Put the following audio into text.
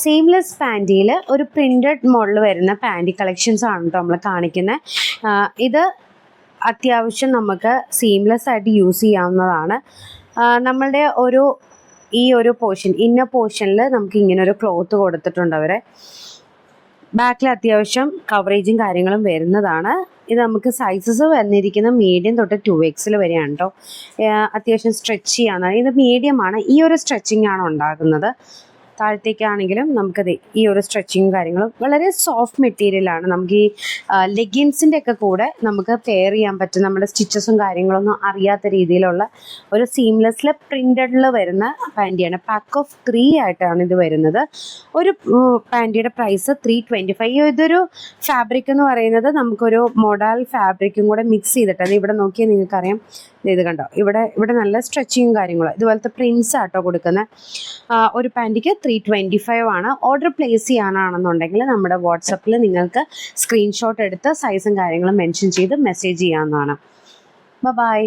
Seamless പാന്റിയിൽ ഒരു printed model വരുന്ന പാന്റി കളക്ഷൻസ് ആണ് കേട്ടോ നമ്മൾ കാണിക്കുന്നത് ഇത് അത്യാവശ്യം നമുക്ക് സീംലെസ് ആയിട്ട് യൂസ് ചെയ്യാവുന്നതാണ്. നമ്മളുടെ ഒരു ഈ ഒരു പോർഷൻ ഇന്ന പോർഷനിൽ നമുക്ക് ഇങ്ങനെ ഒരു ക്ലോത്ത് കൊടുത്തിട്ടുണ്ട് അവരെ. ബാക്കിൽ അത്യാവശ്യം കവറേജും കാര്യങ്ങളും വരുന്നതാണ്. ഇത് നമുക്ക് സൈസസ് വന്നിരിക്കുന്ന മീഡിയം തൊട്ട് ടു എക്സിൽ വരെയാണ് കേട്ടോ അത്യാവശ്യം സ്ട്രെച്ച് ചെയ്യാവുന്നതാണ്. ഇത് മീഡിയമാണ് ഈ ഒരു സ്ട്രെച്ചിങ് ആണ് ഉണ്ടാകുന്നത് താഴത്തേക്കാണെങ്കിലും നമുക്കത് ഈ ഒരു സ്ട്രെച്ചിങ് കാര്യങ്ങളും വളരെ സോഫ്റ്റ് മെറ്റീരിയലാണ് നമുക്ക് ഈ ലെഗിൻസിന്റെ ഒക്കെ കൂടെ നമുക്ക് പെയർ ചെയ്യാൻ പറ്റും. നമ്മുടെ സ്റ്റിച്ചസും കാര്യങ്ങളൊന്നും അറിയാത്ത രീതിയിലുള്ള ഒരു സീംലെസ്സിൽ പ്രിന്റഡിൽ വരുന്ന പാന്റിയാണ് പാക്ക് ഓഫ് ത്രീ ആയിട്ടാണ് ഇത് വരുന്നത്. ഒരു പാന്റിയുടെ പ്രൈസ് ത്രീ ട്വന്റി ഫൈവ് ഇതൊരു ഫാബ്രിക് എന്ന് പറയുന്നത് നമുക്കൊരു മൊഡാൽ ഫാബ്രിക്കും കൂടെ മിക്സ് ചെയ്തിട്ടാണ്. ഇവിടെ നോക്കിയാൽ നിങ്ങൾക്കറിയാം. ഇത് കണ്ടോ? ഇവിടെ ഇവിടെ നല്ല സ്ട്രെച്ചിങ്ങും കാര്യങ്ങളും. ഇതുപോലത്തെ പ്രിൻസ് ആട്ടോ കൊടുക്കുന്ന. ഒരു പാന്റിക്ക് ത്രീ ട്വന്റി ഫൈവ് ആണ്. ഓർഡർ പ്ലേസ് ചെയ്യാനാണെന്നുണ്ടെങ്കിൽ നമ്മുടെ വാട്സപ്പിൽ നിങ്ങൾക്ക് സ്ക്രീൻഷോട്ട് എടുത്ത് സൈസും കാര്യങ്ങളും മെൻഷൻ ചെയ്ത് മെസ്സേജ് ചെയ്യാവുന്നതാണ്. ബൈ